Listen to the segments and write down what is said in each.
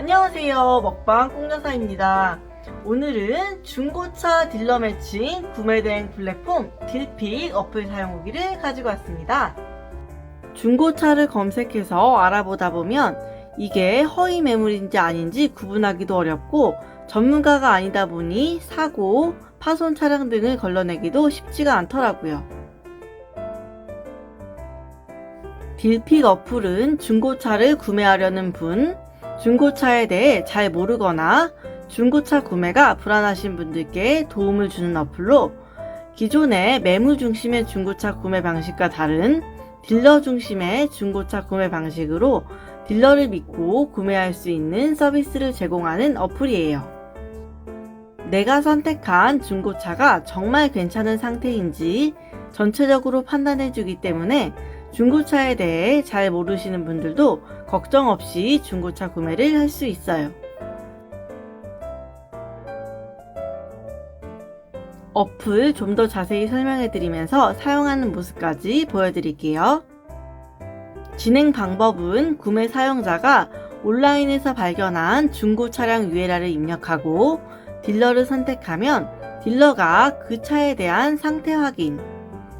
안녕하세요. 먹방 꽁여사입니다. 오늘은 중고차 딜러 매칭 구매 대행 플랫폼 딜픽 어플 사용 후기를 가지고 왔습니다. 중고차를 검색해서 알아보다 보면 이게 허위 매물인지 아닌지 구분하기도 어렵고 전문가가 아니다 보니 사고, 파손 차량 등을 걸러내기도 쉽지가 않더라고요. 딜픽 어플은 중고차를 구매하려는 분, 중고차에 대해 잘 모르거나 중고차 구매가 불안하신 분들께 도움을 주는 어플로 기존의 매물 중심의 중고차 구매 방식과 다른 딜러 중심의 중고차 구매 방식으로 딜러를 믿고 구매할 수 있는 서비스를 제공하는 어플이에요. 내가 선택한 중고차가 정말 괜찮은 상태인지 전체적으로 판단해 주기 때문에 중고차에 대해 잘 모르시는 분들도 걱정 없이 중고차 구매를 할 수 있어요. 어플 좀 더 자세히 설명해 드리면서 사용하는 모습까지 보여드릴게요. 진행 방법은 구매 사용자가 온라인에서 발견한 중고 차량 URL을 입력하고 딜러를 선택하면 딜러가 그 차에 대한 상태 확인,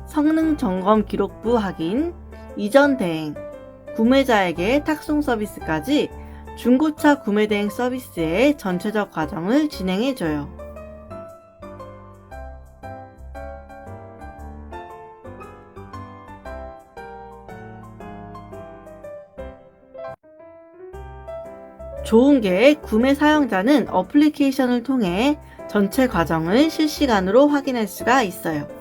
성능 점검 기록부 확인, 이전 대행, 구매자에게 탁송 서비스까지 중고차 구매 대행 서비스의 전체적 과정을 진행해줘요. 좋은 게 구매 사용자는 어플리케이션을 통해 전체 과정을 실시간으로 확인할 수가 있어요.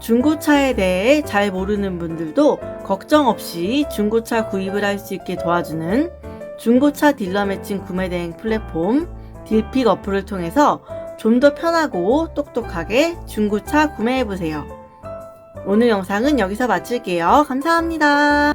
중고차에 대해 잘 모르는 분들도 걱정 없이 중고차 구입을 할 수 있게 도와주는 중고차 딜러 매칭 구매 대행 플랫폼 딜픽 어플을 통해서 좀 더 편하고 똑똑하게 중고차 구매해보세요. 오늘 영상은 여기서 마칠게요. 감사합니다.